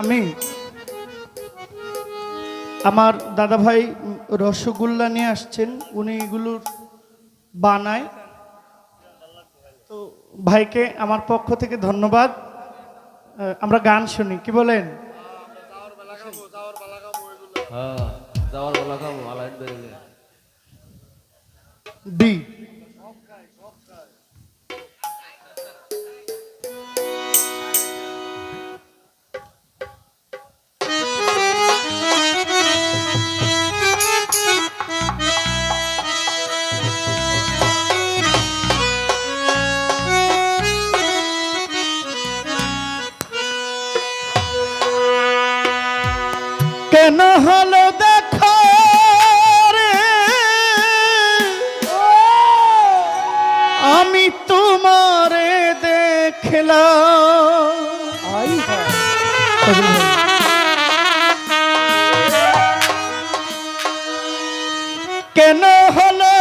আমি আমার দাদা ভাই রসগোল্লা নিয়ে আসছেন, উনি এগুলোর বানায়। তো ভাইকে আমার পক্ষ থেকে ধন্যবাদ। আমরা গান শুনি, কি বলেন? কেন হলো দেখো আমি তোমারে দেখলাম। কেন হলো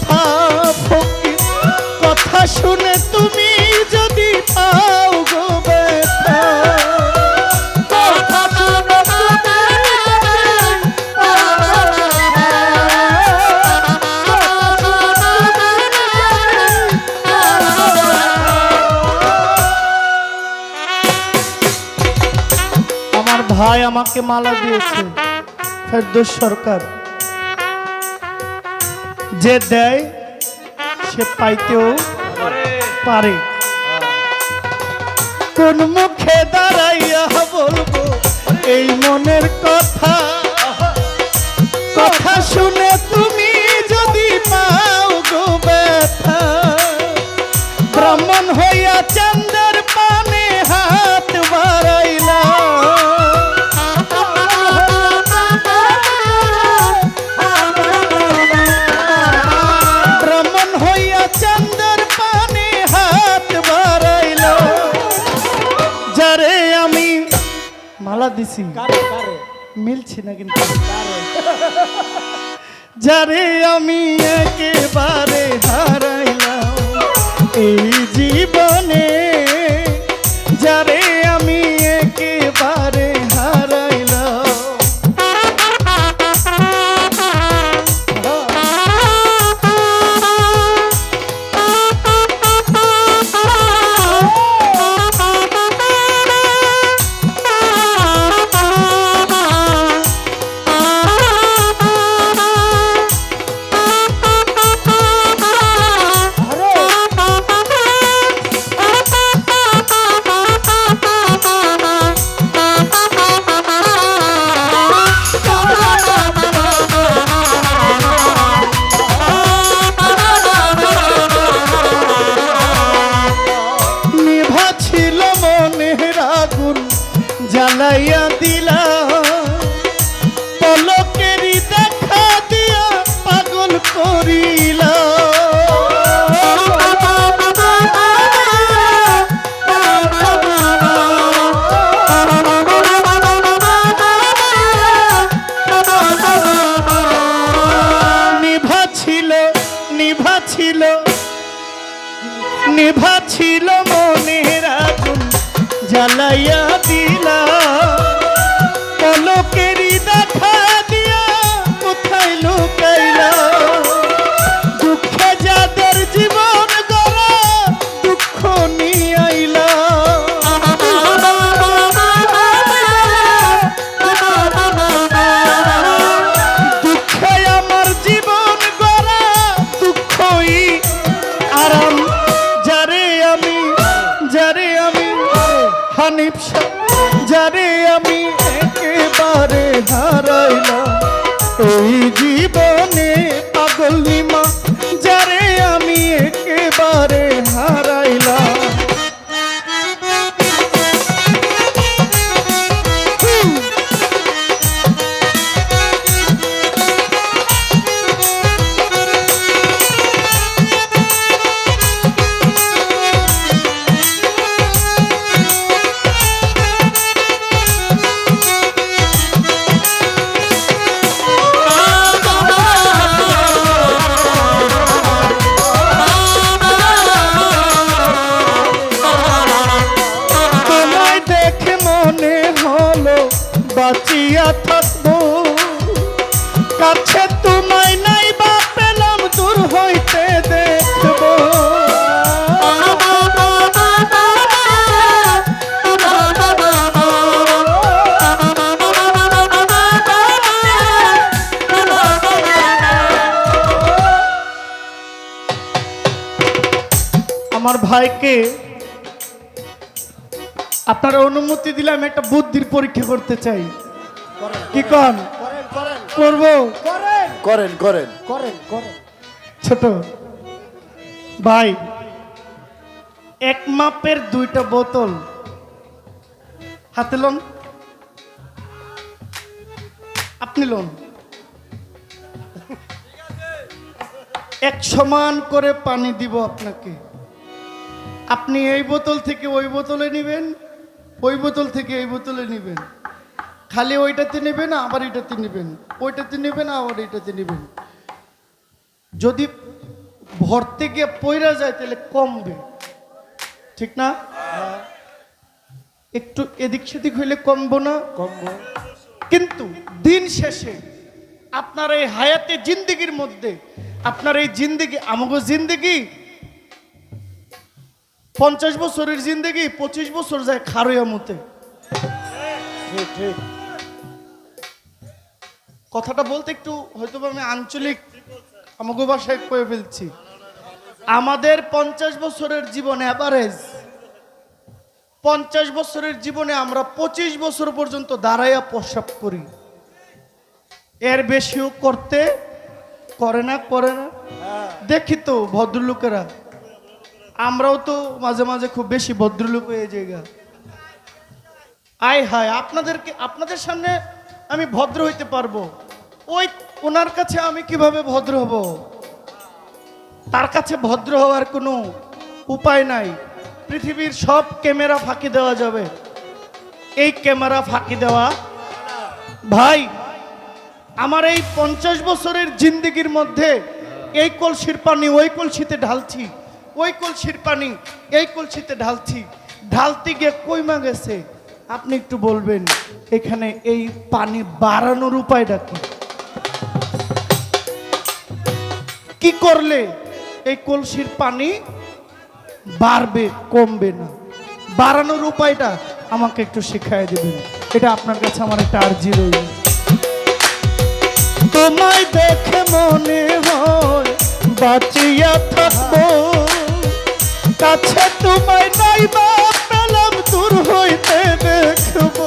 কথা কথা শুনে তুমি যদি পাও আমার ভাই আমাকে মালা দিয়েছে ফেরদৌস সরকার। যে দেয় সে পাইতেও পারে। কোন মুখে দাঁড়াইয়া বলব এই মনের দিছি। মিলছি না কিন্তু। যারে আমি একেবারে হারাইলাম এই জীবনে জ্বালাইয়া দিলা। পলকেরই দেখা দিয়া পাগল করিলা। নিভা ছিল নিভা ছিল নিভা ছিল জ্বালাইয়া দিলা। জীবনে পাগল কাছে তোমায় নাই বা পেলাম দূর হইতে দেখব আমার ভাইকে আপনারা অনুমতি দিলে আমি একটা বুদ্ধির পরীক্ষা করতে চাই। কি কন? করব করেন করেন। করেন করেন। ছোট ভাই এক মাপের দুইটা বোতল হাতে লোন। আপনি লোন। এক সমান করে পানি দিব আপনাকে। আপনি এই বোতল থেকে ওই বোতলে নেবেন ওই বোতল থেকে এই বোতলে নেবেন। খালি ওইটাতে নেবেন আবার এটাতে নেবেন। ওইটাতে নেবেন আবার এটাতে নেবেন। যদি ভরতে গিয়ে পয়রা যায় তাহলে কমবে। ঠিক না? একটু এদিক সেদিক হইলে কমবো না? কমবো। কিন্তু দিন শেষে আপনার এই হায়াতে জিন্দিগির মধ্যে আপনার এই জিন্দিগি আমাগো জিন্দিগি পঞ্চাশ বছরের জিন্দিগি পঁচিশ বছর যায় খারইয়া মতে ঠিক ঠিক। কথাটা বলতে একটু হয়তো আমি আঞ্চলিক আমাকে ভাষায় কয়ে ফেলছি। আমাদের পঞ্চাশ বছরের জীবন অ্যাভারেজ পঞ্চাশ বছরের জীবনে আমরা পঁচিশ বছর পর্যন্ত দাঁড়াইয়া প্রস্রাব করি। এর বেশিও করতে করে না করে না। দেখি তো ভদ্রলোকেরা, আমরাও তো মাঝে মাঝে খুব বেশি ভদ্রলোক হয়ে জায়গা আয় হায়, আপনাদেরকে, আপনাদের সামনে আমি ভদ্র হইতে পারব। ওই ওনার কাছে আমি কীভাবে ভদ্র হব? তার কাছে ভদ্র হওয়ার কোনো উপায় নাই। পৃথিবীর সব ক্যামেরা ফাঁকি দেওয়া যাবে। এই ক্যামেরা ফাঁকি দেওয়া ভাই, আমার এই পঞ্চাশ বছরের জিন্দিগির মধ্যে এই কলসির পানি ওই কলসিতে ঢালছি, ওই কলসির পানি এই কলসিতে ঢালছি। ঢালতে গিয়ে কইমা গেছে? আপনি একটু বলবেন, এখানে এই পানি বাড়ানোর উপায়টা কি? কি করলে এই কলসির পানি বাড়বে, কমবে না? বাড়ানোর উপায়টা আমাকে একটু শিখাই দেবেন। এটা আপনার কাছে আমার একটা আর্জি রইল। তোমায় দেখে মনে হয় বাঁচিয়া থাকব। কাছে তোমায় নাই বা পেলাম, দূর হইতে দেখব।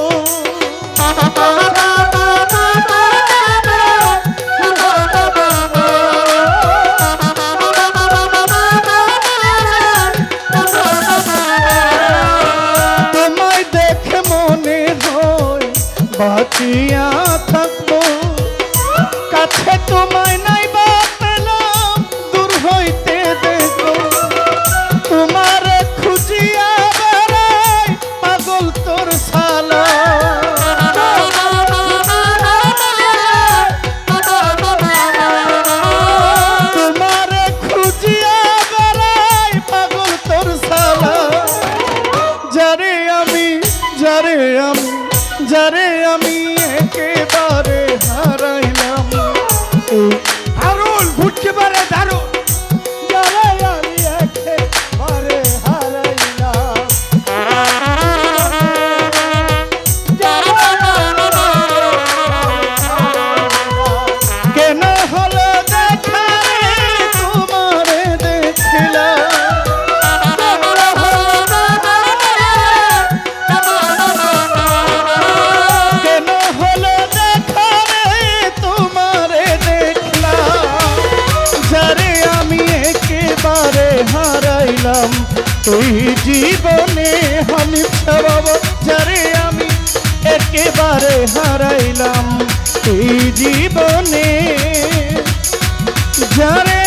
যারে আমি একেবারে একেবারে হারাইলাম এই জীবনে। যারে